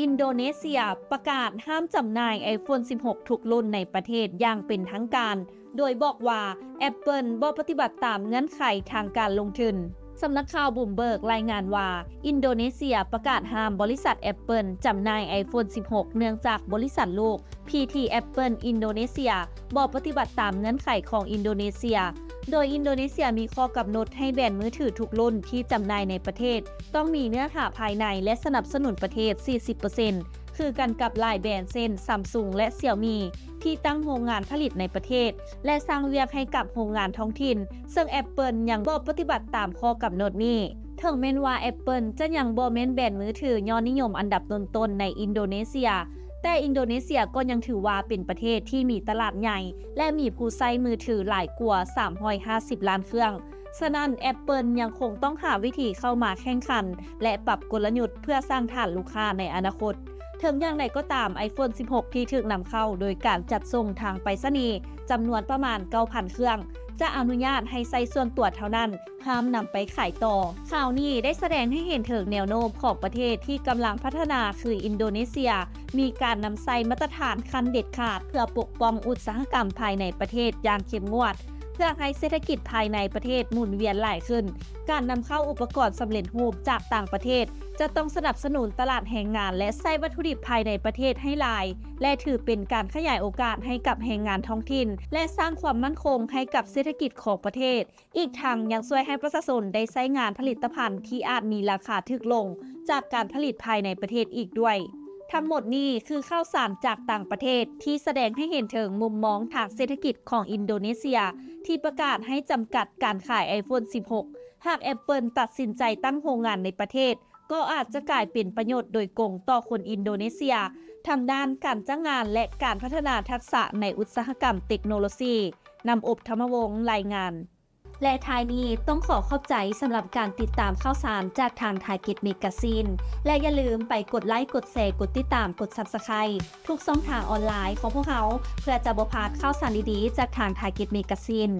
อินโดนีเซียประกาศห้ามจำหน่าย iPhone 16 ทุกรุ่นในประเทศอย่างเป็นทางการ โดยบอกว่า Apple บ่ปฏิบัติตามเงื่อนไขทางการลงทุนสำนักข่าวบุมเบิร์กรายงานว่า อินโดนีเซียประกาศห้ามบริษัท Apple จำหน่าย iPhone 16 เนื่องจากบริษัทลูก PT Apple อินโดนีเซียบ่ปฏิบัติตามเงื่อนไขของอินโดนีเซีย โดยอินโดนีเซียมีข้อกำหนดให้แบนมือถือทุกรุ่นที่จำหน่ายในประเทศ ต้องมีเนื้อหาภายในและสนับสนุนประเทศ 40%คือกันกับหลายแบรนด์เช่นซัมซุงและเซี่ยมีที่ตั้งโรงงานผลิตในประเทศ และสร้างเวียกให้กับโรงงานท้องถิ่น ซึ่ง Apple ยังบ่ปฏิบัติตามข้อกำหนดนี้ถึงแม้นว่า Apple จะยังบ่แม่นแบรนด์มือถือยอดนิยมอันดับต้นๆในอินโดนีเซีย แต่อินโดนีเซียก็ยังถือว่าเป็นประเทศที่มีตลาดใหญ่ และมีผู้ใช้มือถือหลายกว่า 350 ล้านเครื่อง ฉะนั้น Apple ยังคงต้องหาวิธีเข้ามาแข่งขัน และปรับกลยุทธ์เพื่อสร้างฐานลูกค้าในอนาคต ถึงอย่างไรก็ตาม iPhone 16 ที่ถูกนำเข้าโดยการจัดส่งทางไปรษณีย์จำนวนประมาณ 9,000 เครื่อง จะอนุญาตให้ใส่ส่วนตัวเท่านั้น ห้ามนำไปขายต่อ ข่าวนี้ได้แสดงให้เห็นถึงแนวโน้มของประเทศที่กำลังพัฒนาคืออินโดนีเซีย มีการนำใส่มาตรฐานขั้นเด็ดขาด เพื่อปกป้องอุตสาหกรรมภายในประเทศอย่างเข้มงวด เพื่อให้เศรษฐกิจภายในประเทศหมุนเวียนไหลขึ้น การนำเข้าอุปกรณ์สำเร็จรูปจากต่างประเทศ จะต้องสนับสนุนตลาดแรงงาน และใช้วัตถุดิบภายในประเทศให้หลาย และถือเป็นการขยายโอกาสให้กับแรงงานท้องถิ่น และสร้างความมั่นคงให้กับเศรษฐกิจของประเทศ อีกทางยังช่วยให้ประชาชนได้ใช้งานผลิตภัณฑ์ที่อาจมีราคาถึกลง จากการผลิตภายในประเทศอีกด้วย ทั้งหมดนี้คือข้าวสารจากต่างประเทศที่แสดงให้เห็นถึงมุมมองทางเศรษฐกิจของอินโดนีเซีย ที่ประกาศให้จำกัดการขาย iPhone 16 หาก Apple ตัดสินใจตั้งโรงงานในประเทศ ก็อาจจะกลายเป็นประโยชน์โดยกงต่อคนอินโดนีเซีย ทางด้านการจ้างงานและการพัฒนาทักษะในอุตสาหกรรมเทคโนโลยีนำอบธรรมวงศ์รายงาน และท้ายนี้ต้องขอขอบใจสำหรับการติดตามข่าวสารจากทางไทยกิจเมกาซีนและอย่าลืมไปกดไลค์ กดแชร์ กดติดตาม กด Subscribe ทุกช่องทางออนไลน์ของพวกเขา เพื่อจะบพลาดข่าวสารดีๆ จากทางไทยกิจเมกาซีน